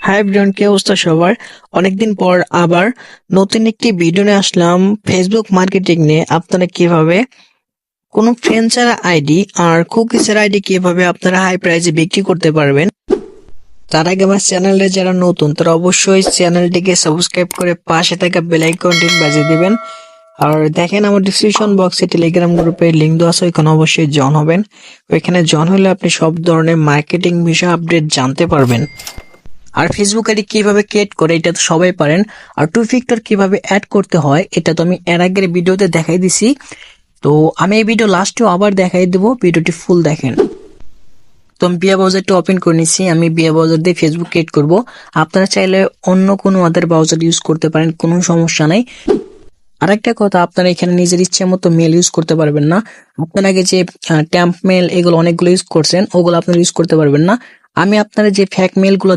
Hi everyone কি অবস্থা সবার? অনেকদিন পর আবার নতুন একটি ভিডিও নিয়ে আসলাম ফেসবুক মার্কেটিং নিয়ে। আপনারা কীভাবে কোনো ফ্রেন্সার আইডি আর কুকিসের আইডি কীভাবে আপনারা হাই প্রাইসে বিক্রি করতে পারবেন, তার আগে আমার চ্যানেলে যারা নতুন, তারা অবশ্যই চ্যানেলটিকে সাবস্ক্রাইব করে পাশে থাকা বেল আইকনটি বাজিয়ে দিবেন। আর দেখেন আমার ডিসক্রিপশন বক্সে টেলিগ্রাম গ্রুপে লিঙ্ক দেওয়া আছে, ওইখানে অবশ্যই জয়েন হবেন। ওইখানে জয়েন হলে আপনি সব ধরনের মার্কেটিং বিষয়ে আপডেট জানতে পারবেন। আর ফেসবুক আইডি কীভাবে ক্রিয়েট করে, এটা তো সবাই পারেন। আর টু ফ্যাক্টর কীভাবে অ্যাড করতে হয়, এটা তো আমি এর আগের ভিডিওতে দেখাই দিছি। তো আমি এই ভিডিও লাস্টেও আবার দেখাই দেবো, ভিডিওটি ফুল দেখেন। তো আমি বিয়া ব্রাউজারটা ওপেন করে নিচ্ছি আমি বিয়া ব্রাউজার দিয়ে ফেসবুক ক্রিয়েট করব। আপনারা চাইলে অন্য কোনো আদার ব্রাউজার ইউজ করতে পারেন, কোনো সমস্যা নাই। আরেকটা কথা, আপনারা এখানে নিজের ইচ্ছে মতো মেল ইউজ করতে পারবেন না। আপনার আগে যে ট্যাম্প মেল এগুলো অনেকগুলো ইউজ করছেন, ওগুলো আপনারা ইউজ করতে পারবেন না। আমি আপনারা যে ফ্যাক মেলগুলো